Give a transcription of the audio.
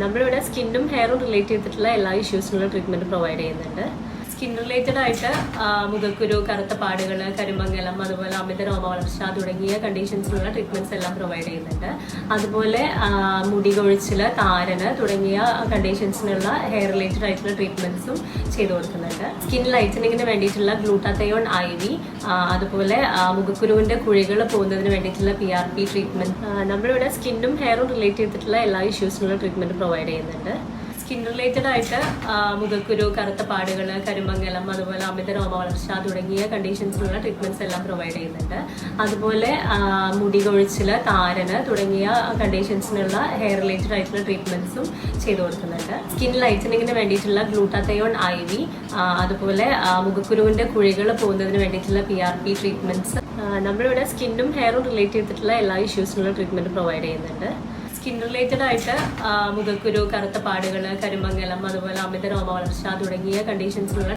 നമ്മളിവിടെ സ്കിന്നും ഹെയറും റിലേറ്റ് ചെയ്തിട്ടുള്ള എല്ലാ ഇഷ്യൂസിനുള്ള ട്രീറ്റ്മെന്റ് പ്രൊവൈഡ് ചെയ്യുന്നുണ്ട്. സ്കിൻ റിലേറ്റഡ് ആയിട്ട് മുഖക്കുരു കറുത്ത പാടുകൾ കരിമംഗലം അതുപോലെ അമിത രോമ വളർച്ച തുടങ്ങിയ കണ്ടീഷൻസിലുള്ള ട്രീറ്റ്മെന്റ്സ് എല്ലാം പ്രൊവൈഡ് ചെയ്യുന്നുണ്ട്. അതുപോലെ മുടി കൊഴിച്ചിൽ താരന് തുടങ്ങിയ കണ്ടീഷൻസിനുള്ള ഹെയർ റിലേറ്റഡ് ആയിട്ടുള്ള ട്രീറ്റ്മെന്റ്സും ചെയ്തു കൊടുക്കുന്നുണ്ട്. സ്കിൻ ലൈറ്റനിങ്ങിന് വേണ്ടിയിട്ടുള്ള ഗ്ലൂട്ടാത്തയോൺ ഐ വി അതുപോലെ മുഖക്കുരുവിന്റെ കുഴികൾ പോകുന്നതിന് വേണ്ടിയിട്ടുള്ള പി ആർ പി ട്രീറ്റ്മെന്റ് നമ്മളിവിടെ സ്കിന്നും ഹെയറും റിലേറ്റ് ചെയ്തിട്ടുള്ള എല്ലാ ഇഷ്യൂസിനുള്ള ട്രീറ്റ്മെന്റ് പ്രൊവൈഡ് ചെയ്യുന്നുണ്ട്. സ്കിൻ റിലേറ്റഡ് ആയിട്ട് മുഖക്കുരു കറുത്ത പാടുകൾ കരിമംഗലം അതുപോലെ അമിത രോമ വളർച്ച തുടങ്ങിയ കണ്ടീഷൻസിലുള്ള ട്രീറ്റ്മെന്റ്സ് എല്ലാം പ്രൊവൈഡ് ചെയ്യുന്നുണ്ട്. അതുപോലെ മുടി കൊഴിച്ചിൽ താരന് തുടങ്ങിയ കണ്ടീഷൻസിനുള്ള ഹെയർ റിലേറ്റഡ് ആയിട്ടുള്ള ട്രീറ്റ്മെന്റ്സും ചെയ്തു കൊടുക്കുന്നുണ്ട്. സ്കിൻ ലൈറ്റനിങ്ങിന് വേണ്ടിയിട്ടുള്ള ഗ്ലൂട്ടാത്തയോൺ ഐ വി അതുപോലെ മുഖക്കുരുവിന്റെ കുഴികൾ പോകുന്നതിന് വേണ്ടിയിട്ടുള്ള പി ആർ പി ട്രീറ്റ്മെന്റ്സ് നമ്മളിവിടെ സ്കിന്നും ഹെയറും റിലേറ്റ് ചെയ്തിട്ടുള്ള എല്ലാ ഇഷ്യൂസിനുള്ള ട്രീറ്റ്മെന്റ് പ്രൊവൈഡ് ചെയ്യുന്നുണ്ട്. സ്കിൻ റിലേറ്റഡ് ആയിട്ട് മുഖക്കുരു കറുത്ത പാടുകൾ കരിമംഗലം അതുപോലെ അമിത രോമ വളർച്ച തുടങ്ങിയ കണ്ടീഷൻസിലുള്ള